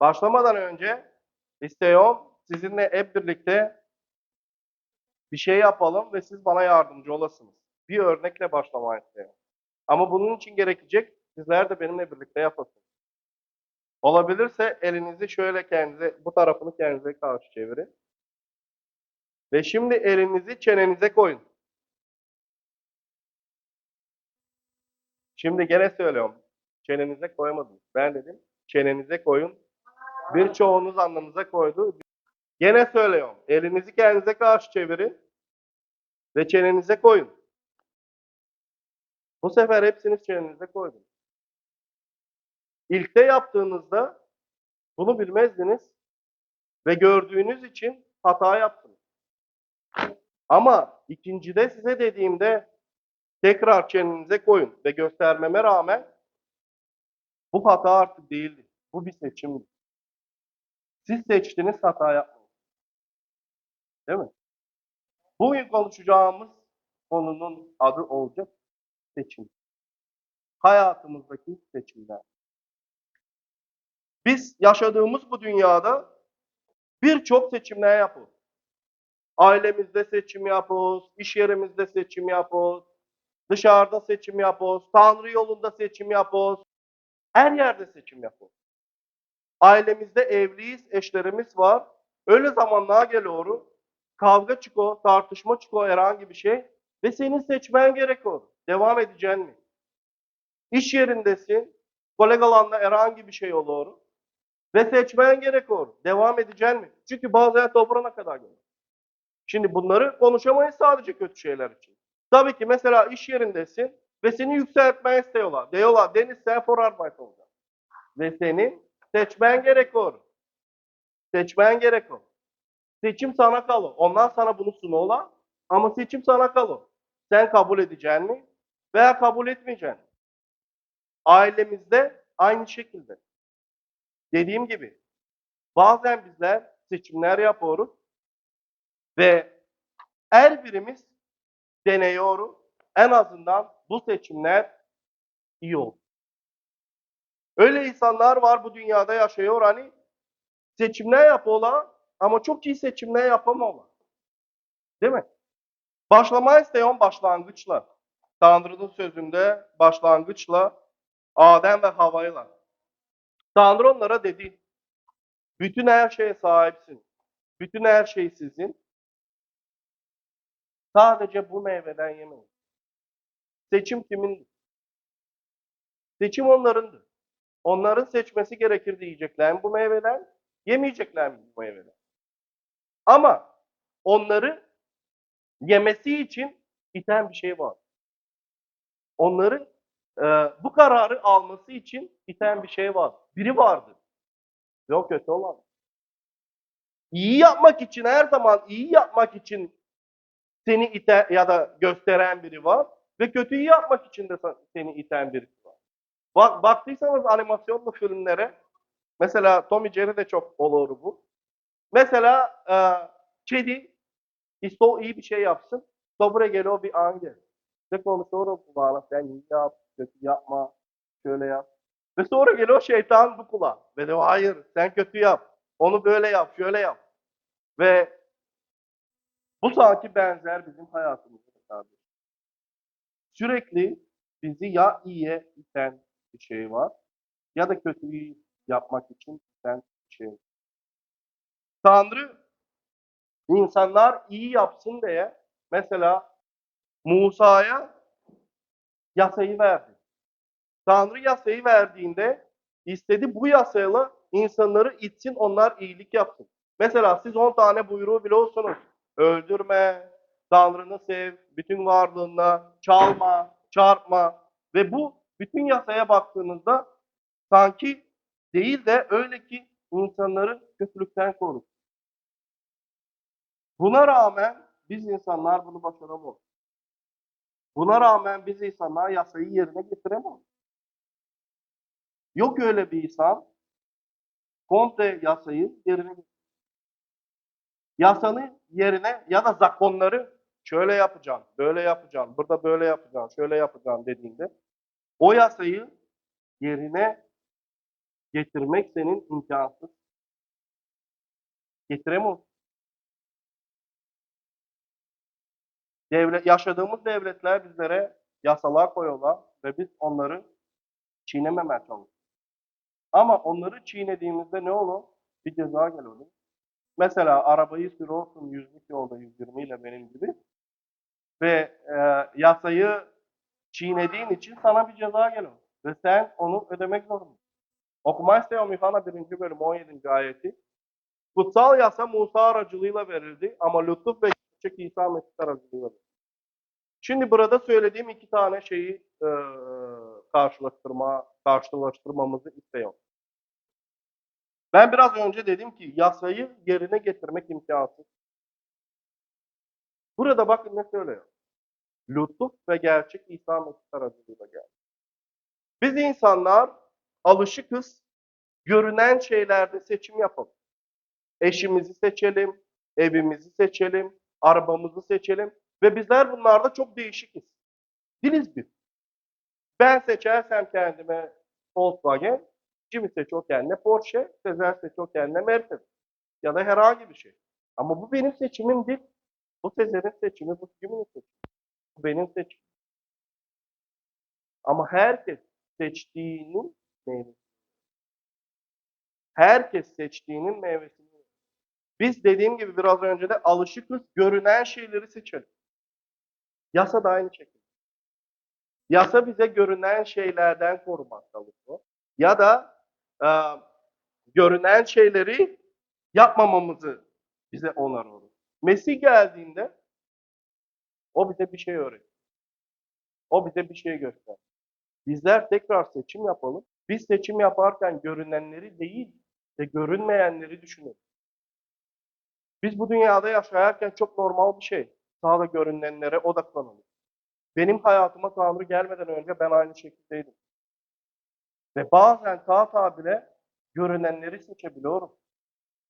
Başlamadan önce istiyorum sizinle hep birlikte bir şey yapalım ve siz bana yardımcı olasınız. Bir örnekle başlamayı istiyorum. Ama bunun için gerekecek sizler de benimle birlikte yapasınız. Olabilirse elinizi şöyle kendinize, bu tarafını kendinize karşı çevirin. Ve şimdi elinizi çenenize koyun. Şimdi gene söylüyorum. Çenenize koymadım. Ben dedim çenenize koyun. Birçoğunuz alnınıza koydu. Gene söylüyorum. Elinizi kendinize karşı çevirin. Ve çenenize koyun. Bu sefer hepsini çenenize koydum. İlkte yaptığınızda bunu bilmezdiniz ve gördüğünüz için hata yaptınız. Ama ikincide size dediğimde tekrar çenenize koyun ve göstermeme rağmen bu hata artık değildi. Bu bir seçimdi. Siz seçtiniz hata yapmayın. Değil mi? Bugün konuşacağımız konunun adı olacak seçim. Hayatımızdaki seçimler. Biz yaşadığımız bu dünyada birçok seçimler yapıyoruz. Ailemizde seçim yapıyoruz, iş yerimizde seçim yapıyoruz, dışarıda seçim yapıyoruz, Tanrı yolunda seçim yapıyoruz. Her yerde seçim yapıyoruz. Ailemizde evliyiz, eşlerimiz var. Öyle zamanlar geliyor, kavga çıkıyor, tartışma çıkıyor herhangi bir şey ve senin seçmen gerekiyor. Devam edeceksin mi? İş yerindesin, kolegalarla herhangi bir şey olur ve seçmen gerekiyor. Devam edeceksin mi? Çünkü bazen toprağına kadar gelir. Şimdi bunları konuşamayız sadece kötü şeyler için. Tabii ki mesela iş yerindesin ve seni yükseltmeye istiyorlar. Diyorlar Deniz sen forarbeit olacaksın. Ve senin seçmen gerekiyor. Seçmen gerekiyor. Seçim sana kalır. Onlar sana bunu sunuyorlar ama seçim sana kalır. Sen kabul edeceksin mi veya kabul etmeyeceksin. Ailemizde aynı şekilde. Dediğim gibi bazen bizler seçimler yapıyoruz ve her birimiz deneyiyoruz. En azından bu seçimler iyi olur. Öyle insanlar var bu dünyada yaşıyor hani seçimler yapıyorlar ama çok iyi seçimler yapamıyorlar. Değil mi? Başlamayı isteyen başlangıçla. Tanrı'nın sözünde başlangıçla Adem ve Havva'yla. Tanrı onlara dedi. Bütün her şeye sahipsin. Bütün her şey sizin. Sadece bu meyveden yemeyin. Seçim kimin? Seçim onlarındı. Onların seçmesi gerekir diyecekler bu meyveden? Yemeyecekler bu meyveden? Ama onları yemesi için iten bir şey var. Onları e, bu kararı alması için iten bir şey var. Biri vardı. Yok kötü olan. İyi yapmak için her zaman iyi yapmak için seni ite ya da gösteren biri var ve kötüyü yapmak için de seni iten var. Bak baktıysanız animasyonlu filmlere mesela Tom and Jerry de çok olur bu. Mesela e, kedi işte o iyi bir şey yapsın. Sonra geliyor bir angel. Ve konuşuyor kulağına sen iyi yap, kötü yapma, şöyle yap. Ve sonra geliyor şeytan bu kulağa. Ve diyor hayır sen kötü yap. Onu böyle yap, şöyle yap. Ve bu sanki benzer bizim hayatımızda. Sürekli bizi ya iyiye iten bir şey var ya da kötüyü yapmak için iten bir şey. Tanrı insanlar iyi yapsın diye mesela Musa'ya yasayı verdi. Tanrı yasayı verdiğinde istedi bu yasayla insanları itsin onlar iyilik yapsın. Mesela siz 10 tane buyruğu biliyorsunuz. Öldürme, Tanrını sev, bütün varlığınla, çalma, çarpma ve bu bütün yasaya baktığınızda sanki değil de öyle ki insanları kötülükten korur. Buna rağmen biz insanlar bunu başaramıyoruz. Buna rağmen biz insanlar yasayı yerine getiremiyoruz. Yok öyle bir insan komple yasayı yerine getiriyor. Yasanın yerine ya da zakonları şöyle yapacaksın, böyle yapacaksın, burada böyle yapacaksın, şöyle yapacaksın dediğinde o yasayı yerine getirmek senin imkansız. Getiremiyorsun. Devlet, yaşadığımız devletler bizlere yasalar koyuyorlar ve biz onları çiğnememeye çalışıyoruz. Ama onları çiğnediğimizde ne olur? Bir ceza geliyor. Mesela arabayı sürüyorsun 100'lük yolda 120 ile benim gibi ve e, yasayı çiğnediğin için sana bir ceza geliyor. Ve sen onu ödemek zorundasın. Okuma istiyorum Yuhanna 1. bölüm 17. ayeti. Kutsal yasa Musa aracılığıyla verildi ama lütuf ve gerçek İsa Mesih aracılığıyla verildi. Şimdi burada söylediğim iki tane şeyi e, karşılaştırma, karşılaştırmamızı istiyorum. Ben biraz önce dedim ki yasayı yerine getirmek imkansız. Burada bakın ne söylüyor. Lütuf ve gerçek İsa Mesih aracılığıyla geldi. Biz insanlar alışıkız görünen şeylerde seçim yapalım. Eşimizi seçelim, evimizi seçelim, arabamızı seçelim ve bizler bunlarda çok değişikiz. Diliz biz. Ben seçersem kendime Volkswagen, Jimmy seçiyor kendine Porsche, Sezer seçiyor kendine Mercedes ya da herhangi bir şey. Ama bu benim seçimim değil. Bu Sezer'in seçimi, bu Jimmy'nin seçimi. Benim seçimim. Ama herkes seçtiğinin meyvesi. Herkes seçtiğinin meyvesini. Biz dediğim gibi biraz önce de alışıkız görünen şeyleri seçelim. Yasa da aynı şekilde. Yasa bize görünen şeylerden korumak çalışıyor. Ya da e, görünen şeyleri yapmamamızı bize onarıyor. Mesih geldiğinde o bize bir şey öğretti. O bize bir şey gösterdi. Bizler tekrar seçim yapalım. Biz seçim yaparken görünenleri değil de görünmeyenleri düşünelim. Biz bu dünyada yaşarken çok normal bir şey. Sağda görünenlere odaklanalım. Benim hayatıma Tanrı gelmeden önce ben aynı şekildeydim. Ve bazen ta bile görünenleri seçebiliyorum.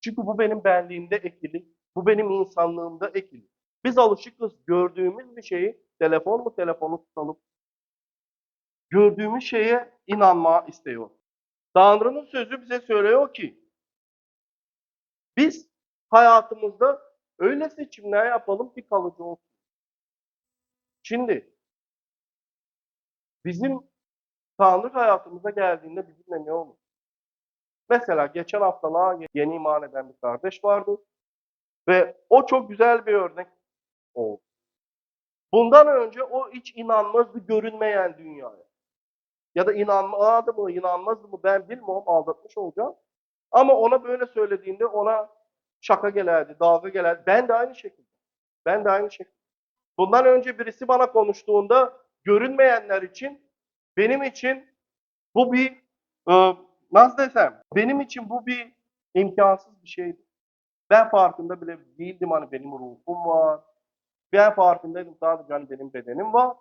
Çünkü bu benim benliğimde ekili, bu benim insanlığımda ekili. Biz alışıkız gördüğümüz bir şeyi, telefon mu telefonu tutalım, gördüğümüz şeye inanma istiyor. Tanrı'nın sözü bize söylüyor ki, biz hayatımızda öyle seçimler yapalım ki kalıcı olsun. Şimdi, bizim Tanrı hayatımıza geldiğinde bizimle ne olur? Mesela geçen haftalar yeni iman eden bir kardeş vardı. Ve o çok güzel bir örnek oldu. Bundan önce o hiç inanmazdı görünmeyen dünyaya. Ya da inanmadı mı, inanmazdı mı ben bilmiyorum, aldatmış olacağım. Ama ona böyle söylediğinde ona şaka gelerdi, dalga gelerdi. Ben de aynı şekilde. Ben de aynı şekilde. Bundan önce birisi bana konuştuğunda görünmeyenler için, benim için bu bir, e, nasıl desem, benim için bu bir imkansız bir şeydi. Ben farkında bile değildim hani benim ruhum var. Ben farkındaydım sadece hani benim bedenim var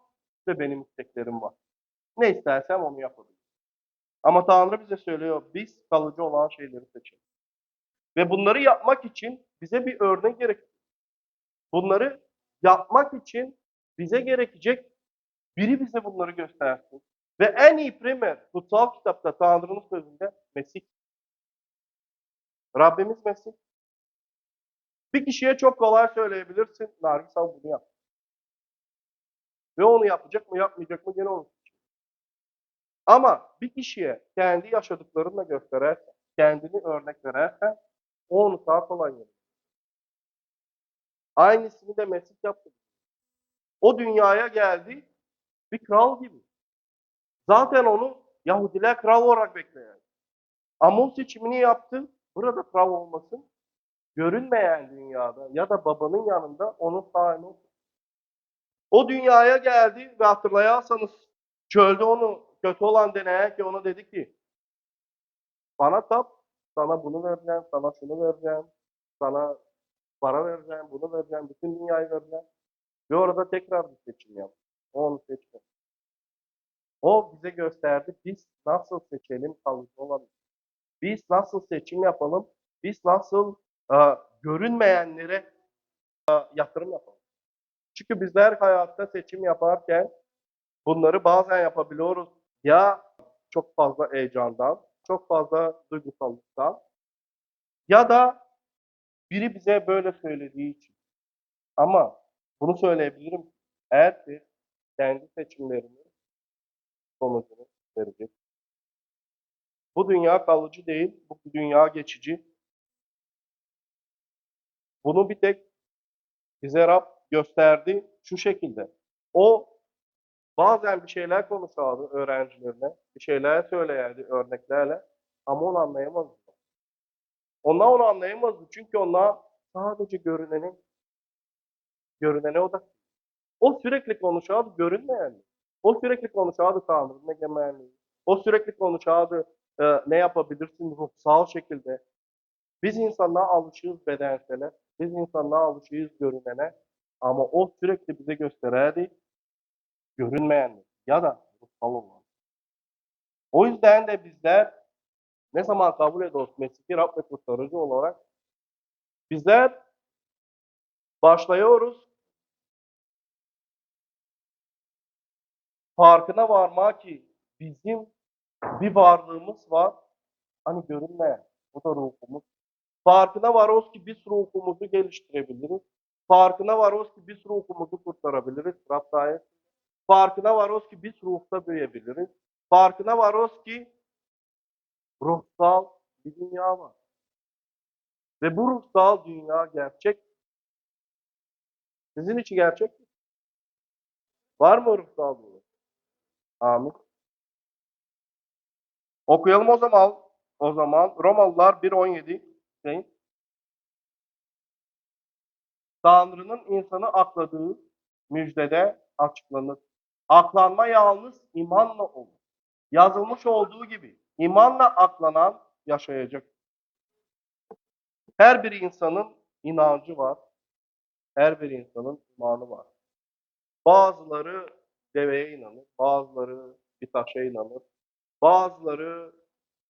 ve benim isteklerim var. Ne istersem onu yapabilirim. Ama Tanrı bize söylüyor, biz kalıcı olan şeyleri seçelim. Ve bunları yapmak için bize bir örnek gerekir. Bunları yapmak için bize gerekecek biri bize bunları göstersin. Ve en iyi primer kutsal kitapta Tanrı'nın sözünde Mesih. Rabbimiz Mesih. Bir kişiye çok kolay söyleyebilirsin. Nargis al bunu yap. Ve onu yapacak mı yapmayacak mı gene seçimi. Ama bir kişiye kendi yaşadıklarınla gösterersen, kendini örnek verersen o onu daha kolay verir. Aynısını da Mesih yaptı. O dünyaya geldi bir kral gibi. Zaten onu Yahudiler kral olarak bekleyen. Ama o seçimini yaptı. Burada kral olmasın. Görünmeyen dünyada ya da babanın yanında onun sahibi. O dünyaya geldi ve hatırlayarsanız çölde onu kötü olan deneyen ki ona dedi ki bana tap, sana bunu vereceğim, sana şunu vereceğim, sana para vereceğim, bunu vereceğim, bütün dünyayı vereceğim. Ve orada tekrar bir seçim yaptı. O onu seçti. O bize gösterdi biz nasıl seçelim kalıcı olalım. Biz nasıl seçim yapalım, biz nasıl görünmeyenlere yatırım yapalım. Çünkü bizler hayatta seçim yaparken bunları bazen yapabiliyoruz. Ya çok fazla heyecandan, çok fazla duygusallıktan ya da biri bize böyle söylediği için. Ama bunu söyleyebilirim. Eğer siz kendi seçimlerini sonucunu verecek. Bu dünya kalıcı değil, bu dünya geçici. Bunu bir tek bize Rab gösterdi şu şekilde. O bazen bir şeyler konuşardı öğrencilerine, bir şeyler söylerdi örneklerle ama onu anlayamazdı. Onlar onu anlayamazdı çünkü onlar sadece görüneni, görünene odak. O sürekli konuşardı görünmeyenli. O sürekli konuşardı Tanrı'nın egemenliği. O sürekli konuşardı e, ne yapabilirsin ruhsal şekilde. Biz insanlar alışığız bedensele, biz insanlar alışığız görünene? Ama o sürekli bize göstererdi görünmeyenli ya da ruhsal olan. O yüzden de bizler ne zaman kabul ediyoruz Mesih'i Rab ve kurtarıcı olarak? Bizler başlıyoruz. Farkına varma ki bizim bir varlığımız var. Hani görünmeyen. Bu da ruhumuz. Farkına varıyoruz ki biz ruhumuzu geliştirebiliriz. Farkına varıyoruz ki biz ruhumuzu kurtarabiliriz. Rab sayesinde. Farkına varıyoruz ki biz ruhta büyüyebiliriz. Farkına varıyoruz ki ruhsal bir dünya var. Ve bu ruhsal dünya gerçek. Sizin için gerçek mi? Var mı ruhsal dünya? Amin. Okuyalım o zaman. O zaman Romalılar 1.17 deyin. Tanrı'nın insanı akladığı müjdede açıklanır. Aklanma yalnız imanla olur. Yazılmış olduğu gibi imanla aklanan yaşayacak. Her bir insanın inancı var. Her bir insanın imanı var. Bazıları deveye inanır, bazıları bir taşa inanır, bazıları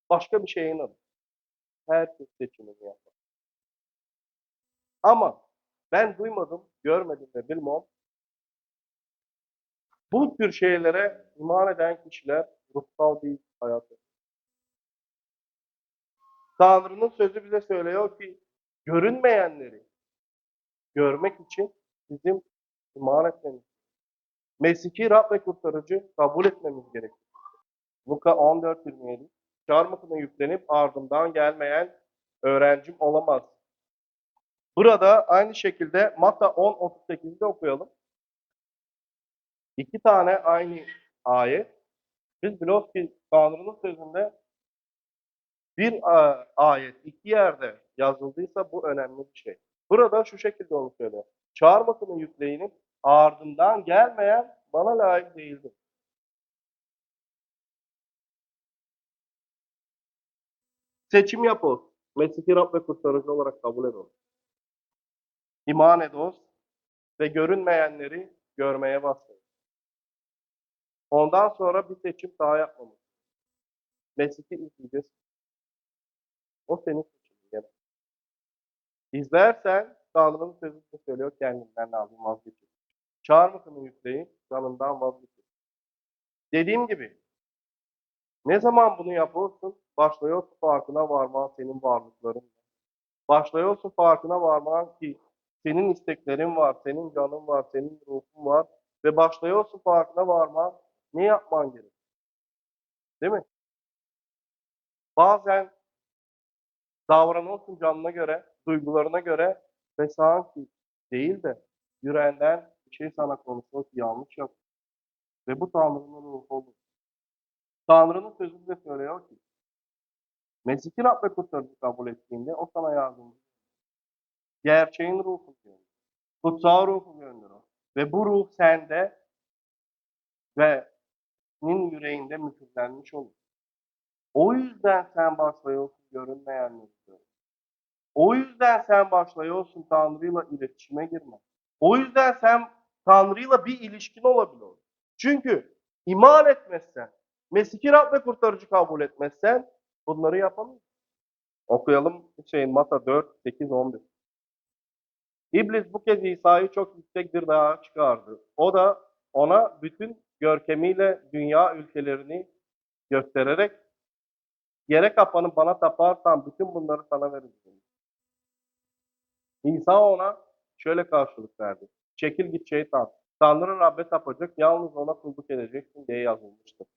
başka bir şeye inanır. Herkes seçimini yapar. Ama ben duymadım, görmedim ve bilmem. Bu tür şeylere iman eden kişiler ruhsal bir hayat yaşıyor. Tanrı'nın sözü bize söylüyor ki görünmeyenleri görmek için bizim iman etmemiz, Mesih'i Rab ve kurtarıcı kabul etmemiz gerekir. Luka 14.27 Çarmıhına yüklenip ardından gelmeyen öğrencim olamaz. Burada aynı şekilde Matta 10.38'de okuyalım. İki tane aynı ayet. Biz biliyoruz ki Tanrı'nın sözünde bir a- ayet iki yerde yazıldıysa bu önemli bir şey. Burada şu şekilde onu söylüyor. Çarmıhını yükleyinip ardından gelmeyen bana layık değildir. Seçim yapıyoruz. Mesih'i Rab ve kurtarıcı olarak kabul ediyoruz. İman ediyoruz ve görünmeyenleri görmeye başlıyoruz. Ondan sonra bir seçim daha yapmamız. Mesih'i izleyeceğiz. O senin seçimin. Yani. İzlersen Tanrı'nın sözünü söylüyor kendinden lazım vazgeçin. Çarmıhını yükleyin, canından vazgeçin. Dediğim gibi ne zaman bunu yapıyorsun? Başlıyorsun farkına varman senin varlıkların. Başlıyorsun farkına varman ki senin isteklerin var, senin canın var, senin ruhun var. Ve başlıyorsun farkına varman ne yapman gerek? Değil mi? Bazen davranıyorsun canına göre, duygularına göre ve sanki değil de yüreğinden bir şey sana konuşuyor ki yanlış yap. Ve bu Tanrı'nın ruhu olur. Tanrı'nın sözü bize söylüyor ki Mesih'i Rab ve kurtarıcı kabul ettiğinde o sana yardımcı. Gerçeğin ruhu gönderir. Kutsal ruhu gönderir. Ve bu ruh sende ve senin yüreğinde mühürlenmiş olur. O yüzden sen başlıyorsun görünmeyenleri görmek. O yüzden sen başlıyorsun Tanrı'yla iletişime girmek. O yüzden sen Tanrı'yla bir ilişkin olabiliyor. Çünkü iman etmezsen, Mesih'i Rab ve kurtarıcı kabul etmezsen bunları yapamıyorsun. Okuyalım Hüseyin Mata 4, 8, 11. İblis bu kez İsa'yı çok yüksek bir dağa çıkardı. O da ona bütün görkemiyle dünya ülkelerini göstererek Yere kapanıp bana taparsan bütün bunları sana vereceğim. İsa ona şöyle karşılık verdi. Çekil git şeytan. Tanrı Rabbe tapacak, yalnız ona kulluk edeceksin diye yazılmıştır.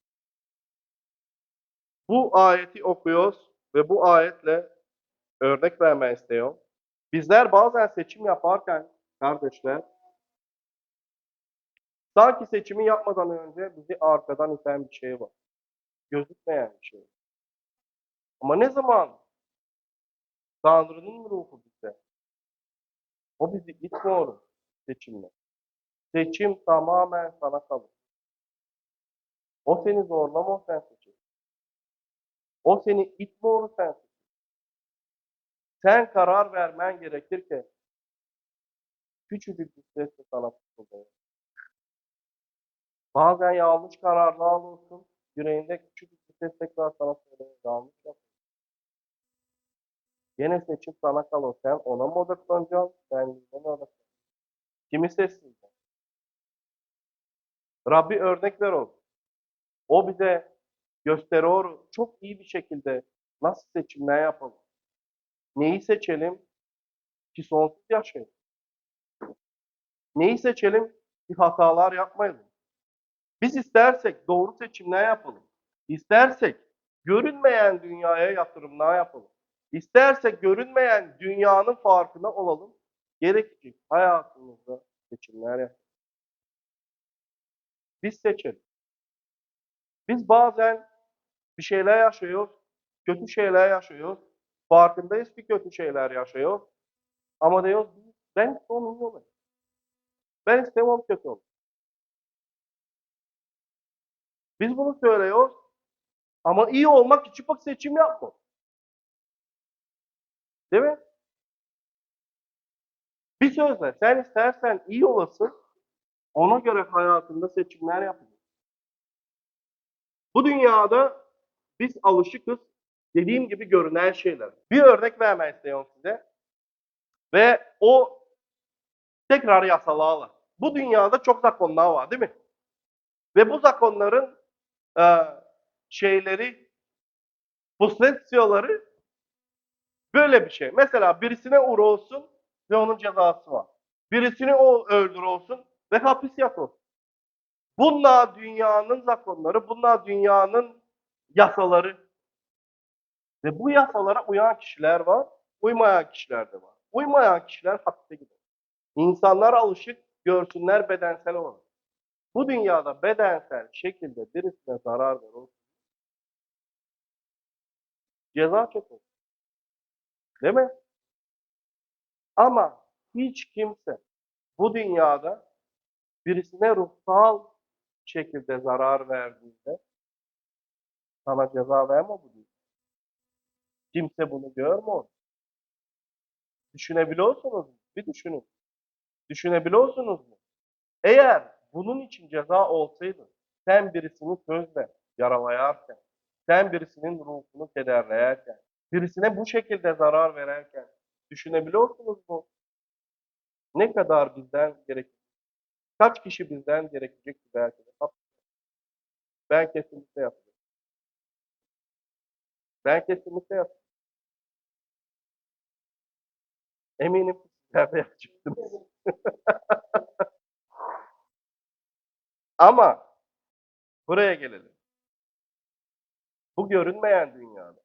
Bu ayeti okuyoruz ve bu ayetle örnek vermek istiyorum. Bizler bazen seçim yaparken kardeşler sanki seçimi yapmadan önce bizi arkadan iten bir şey var. Gözükmeyen bir şey. Ama ne zaman Tanrı'nın ruhu bize o bizi itmiyor seçimle. Seçim tamamen sana kalır. O seni zorlamıyor sen seçim. O seni itmiyor sen seçim. Sen karar vermen gerekirken küçücük bir sesle sana fısıldıyor. Bazen yanlış kararlar alıyorsun. Yüreğinde küçücük bir ses tekrar sana söylüyor. Yanlış yapıyorsun. Yine seçim sana kalıyor. Sen ona mı odaklanacaksın? Sen yine mi odaklanacaksın? Kimi seçsin? Rabbi örnek ver olsun. O bize gösteriyor çok iyi bir şekilde nasıl seçimler yapalım. Neyi seçelim ki sonsuz yaşayalım. Neyi seçelim ki hatalar yapmayalım. Biz istersek doğru seçimler yapalım. İstersek görünmeyen dünyaya yatırımlar yapalım. İstersek görünmeyen dünyanın farkına olalım. Gerekecek hayatımızda seçimler yapalım. Biz seçelim. Biz bazen bir şeyler yaşıyoruz, kötü şeyler yaşıyoruz. Farkındayız ki kötü şeyler yaşıyoruz. Ama diyoruz ben istemem iyi olayım. Ben istemem kötü olayım. Biz bunu söylüyoruz. Ama iyi olmak için bak seçim yapma. Değil mi? Bir sözle sen istersen iyi olasın. Ona göre hayatında seçimler yapın. Bu dünyada biz alışıkız dediğim gibi görünen şeyler. Bir örnek vermek istiyorum size. Ve o tekrar yasalarla. Bu dünyada çok zakonlar var değil mi? Ve bu zakonların e, şeyleri, pozisyonları böyle bir şey. Mesela birisine uğra olsun ve onun cezası var. Birisini o öldür olsun ve hapis yat olsun. Bunlar dünyanın zakonları, bunlar dünyanın yasaları. Ve bu yasalara uyan kişiler var, uymayan kişiler de var. Uymayan kişiler hapse gider. İnsanlar alışık görsünler bedensel olarak. Bu dünyada bedensel şekilde birisine zarar verir. Ceza çeker. Değil mi? Ama hiç kimse bu dünyada birisine ruhsal şekilde zarar verdiğinde sana ceza verme bu dünya. Kimse bunu görmüyor. Düşünebiliyorsunuz mu? Bir düşünün. Düşünebiliyorsunuz mu? Eğer bunun için ceza olsaydı, sen birisini sözle yaralayarken, sen birisinin ruhunu kederleyerken, birisine bu şekilde zarar vererken, düşünebiliyorsunuz mu? Ne kadar bizden gerekir? Kaç kişi bizden gerekecek ki belki de? Ben kesinlikle yapıyorum. Ben kesinlikle yapıyorum. Eminim sizler de yapacaksınız. Ama buraya gelelim. Bu görünmeyen dünyada.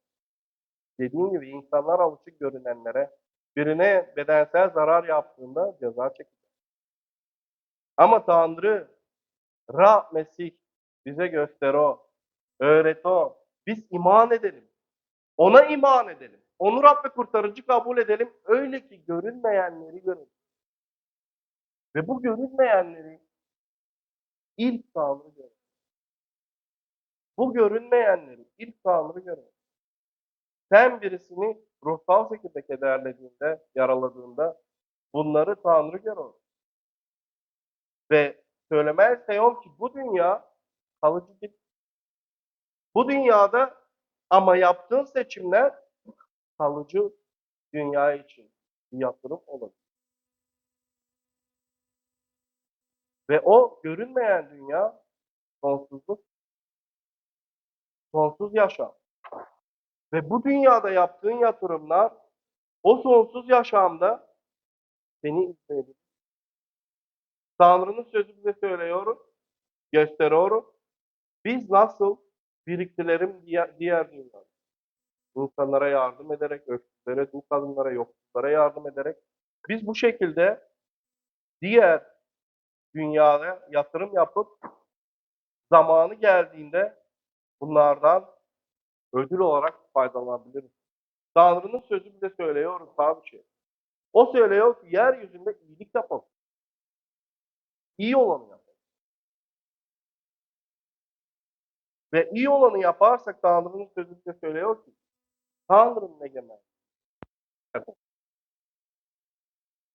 Dediğim gibi insanlar alışık görünenlere birine bedensel zarar yaptığında ceza çekilir. Ama Tanrı, Ra Mesih bize göster o, öğret o. Biz iman edelim. Ona iman edelim. Onu Rab ve kurtarıcı kabul edelim. Öyle ki görünmeyenleri görelim. Ve bu görünmeyenleri ilk Tanrı görelim. Bu görünmeyenleri ilk Tanrı görelim. Sen birisini ruhsal şekilde kederlediğinde, yaraladığında bunları Tanrı görür. Ve söylemeye istiyorum ki bu dünya kalıcı değil. Bu dünyada ama yaptığın seçimler kalıcı dünya için bir yatırım olabilir. Ve o görünmeyen dünya sonsuzluk, sonsuz yaşam. Ve bu dünyada yaptığın yatırımlar o sonsuz yaşamda seni izleyebilir. Tanrı'nın sözü bize söylüyor, gösteriyor. Biz nasıl biriktirelim diğer, diğer dünyada. İnsanlara yardım ederek, öksüzlere, dul kadınlara, yoksullara yardım ederek biz bu şekilde diğer dünyaya yatırım yapıp zamanı geldiğinde bunlardan ödül olarak faydalanabiliriz. Tanrı'nın sözü bize söylüyor bir şey. O söylüyor ki yeryüzünde iyilik yapalım. İyi olanı yapalım. Ve iyi olanı yaparsak Tanrı'nın sözü söylüyor ki Tanrı'nın egemen.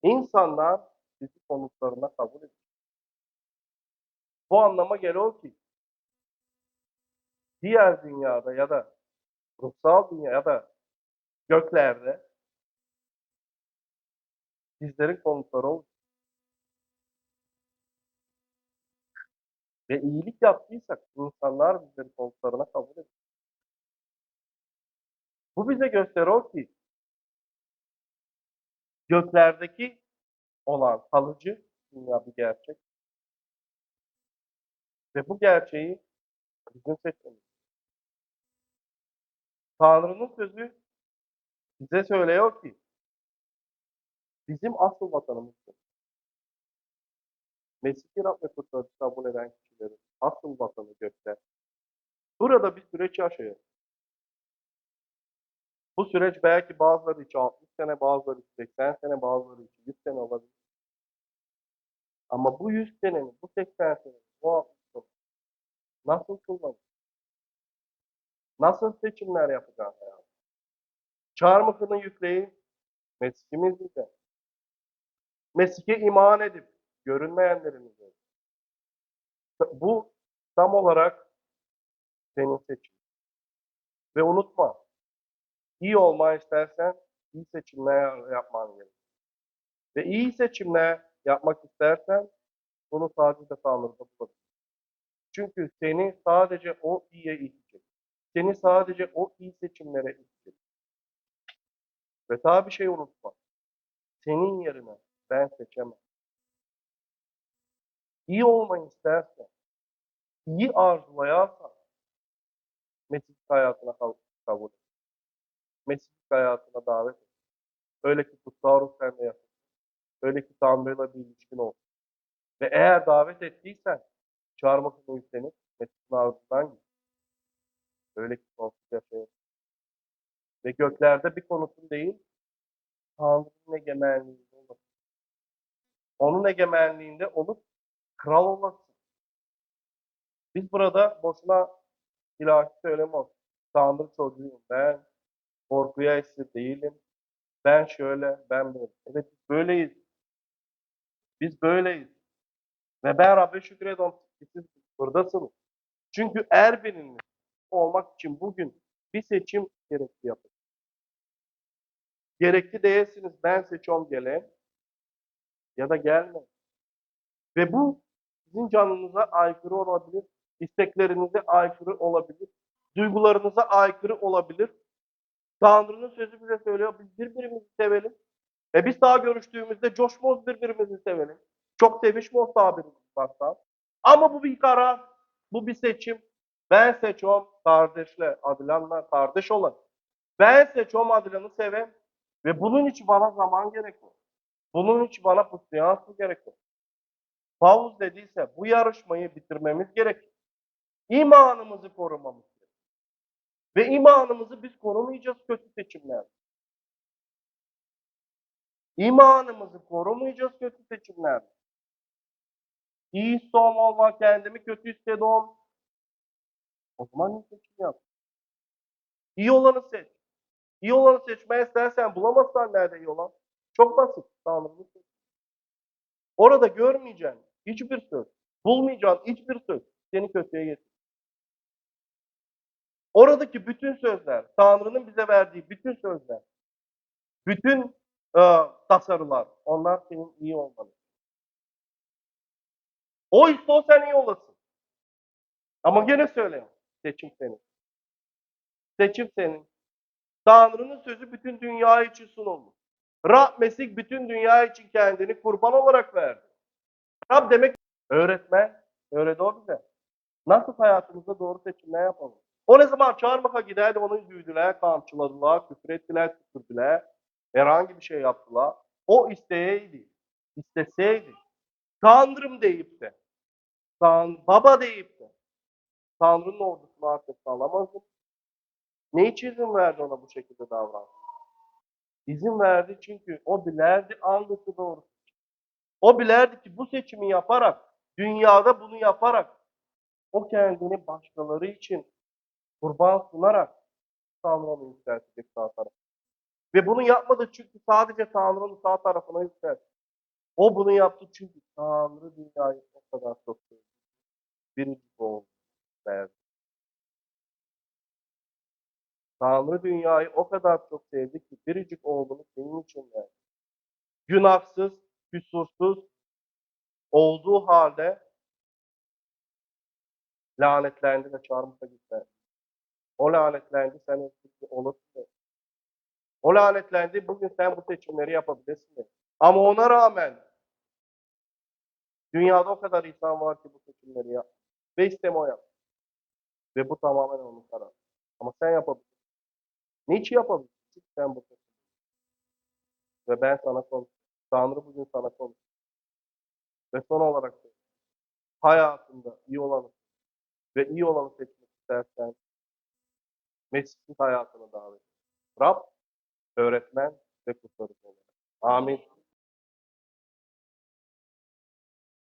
İnsanlar bizi konutlarına kabul ediyor. Bu anlama geliyor ki diğer dünyada ya da ruhsal dünya ya da göklerde bizlerin konutları olur. Ve iyilik yaptıysak insanlar bizleri konutlarına kabul ediyor. Bu bize gösteriyor ki göklerdeki olan kalıcı dünya bir gerçek. Ve bu gerçeği bizim seçmemiz. Tanrı'nın sözü bize söylüyor ki bizim asıl vatanımızdır. Mesih Rab kabul eden kişilerin asıl vatanı gökler. Burada bir süreç yaşıyor. Bu süreç belki bazıları için 60 sene, bazıları için 80 sene, bazıları için 100 sene olabilir. Ama bu 100 senenin, bu 80 senenin, bu 60 senenin nasıl kullanır? Nasıl seçimler yapacağız hayatım? Çarmıhını yükleyin, Mesih'imiz bize. Mesih'e iman edip görünmeyenlerin üzerine. Bu tam olarak senin seçimin. Ve unutma, iyi olmayı istersen iyi seçimler yapman gerekir. Ve iyi seçimler yapmak istersen bunu sadece Tanrı'da bulabilirsin. Çünkü seni sadece o iyiye itecek. Seni sadece o iyi seçimlere itecek. Ve daha bir şey unutma. Senin yerine ben seçemem. İyi olmayı istersen, iyi arzulayarsan Mesih hayatına kab- kabul et. Mesih hayatına davet et. Öyle ki kutsal ruh sende yaşasın. Öyle ki Tanrı'yla bir ilişkin olsun. Ve eğer davet ettiysen çağırmasını yüklenip Mesih'in ardından git. Öyle ki sonsuz yaşayasın. Ve göklerde bir konutun değil, Tanrı'nın egemenliğinde olasın. Onun egemenliğinde olup kral olasın. Biz burada boşuna ilahi söylemiyoruz. Tanrı çocuğuyum ben. Korkuya esir değilim. Ben şöyle, ben böyle. Evet biz böyleyiz. Biz böyleyiz. Ve ben Rabbe şükrediyorum ki siz buradasınız. Çünkü er bilinmiş olmak için bugün bir seçim gerekli yapın. Gerekli değilsiniz ben seçiyorum gelen ya da gelme. Ve bu sizin canınıza aykırı olabilir, isteklerinize aykırı olabilir, duygularınıza aykırı olabilir. Tanrı'nın sözü bize söylüyor, biz birbirimizi sevelim. E biz daha görüştüğümüzde coşmoz birbirimizi sevelim. Çok sevişmoz tabirimiz varsa. Ama bu bir karar, bu bir seçim. Ben seçiyorum kardeşle, Adilan'la kardeş olan. Ben seçiyorum Adilan'ı seven. Ve bunun için bana zaman gerekiyor. Bunun için bana pusuyansı gerekiyor. Pavlus dediyse bu yarışmayı bitirmemiz gerekir. İmanımızı korumamız gerekir. Ve imanımızı biz korumayacağız kötü seçimlerde. İmanımızı korumayacağız kötü seçimlerde. İyi son olma, kendimi kötü hissediyorum. O zaman iyi seçim yap. İyi olanı seç. İyi olanı seçmeye istersen bulamazsan nerede iyi olan? Çok basit. Tanrı'nın. Orada görmeyeceğin hiçbir söz, bulmayacağın hiçbir söz seni kötüye getirir. Oradaki bütün sözler, Tanrı'nın bize verdiği bütün sözler, bütün e, tasarılar, onlar senin iyi olmanı. O istiyor sen iyi olasın. Ama gene söyleyeyim, seçim senin. Seçim senin. Tanrı'nın sözü bütün dünya için sunulmuş. Rab Mesih bütün dünya için kendini kurban olarak verdi. Rab demek öğretmen, öğretti o bize. Nasıl hayatımızda doğru seçimler yapalım? O ne zaman çarmıha giderdi, onu güydüler, kamçıladılar, küfür ettiler, tükürdüler, herhangi bir şey yaptılar. O isteyeydi, isteseydi, Tanrım deyip de, Tan Baba deyip de, Tanrı'nın ordusunu arkasına alamazdı. Ne için izin verdi ona bu şekilde davransın? İzin verdi çünkü o bilerdi algısı doğru. O bilerdi ki bu seçimi yaparak, dünyada bunu yaparak, o kendini başkaları için kurban sunarak Tanrı'nı yükseltecek sağ tarafına. Ve bunu yapmadı çünkü sadece Tanrı'nın sağ tarafına yükseltti. O bunu yaptı çünkü Tanrı dünyayı o kadar çok sevdi. Birinci oldu verdi. Tanrı dünyayı o kadar çok sevdi ki biricik oğlunu senin için verdi. Günahsız, küsursuz olduğu halde lanetlendi ve çarmıha gitti. O lanetlendi, sen de. O lanetlendi, bugün sen bu seçimleri yapabilirsin. Ama ona rağmen dünyada o kadar insan var ki bu seçimleri yap. Ve isteme o yap. Ve bu tamamen onun kararı. Ama sen yapabilirsin. Niçin yapabilirsin? Sen bu seçimleri. Ve ben sana konuş. Tanrı bugün sana konuş. Ve son olarak da hayatında iyi olanı ve iyi olanı seçmek istersen Mesih'in hayatını davet et. Rab, öğretmen ve kurtarıcı olarak. Amin.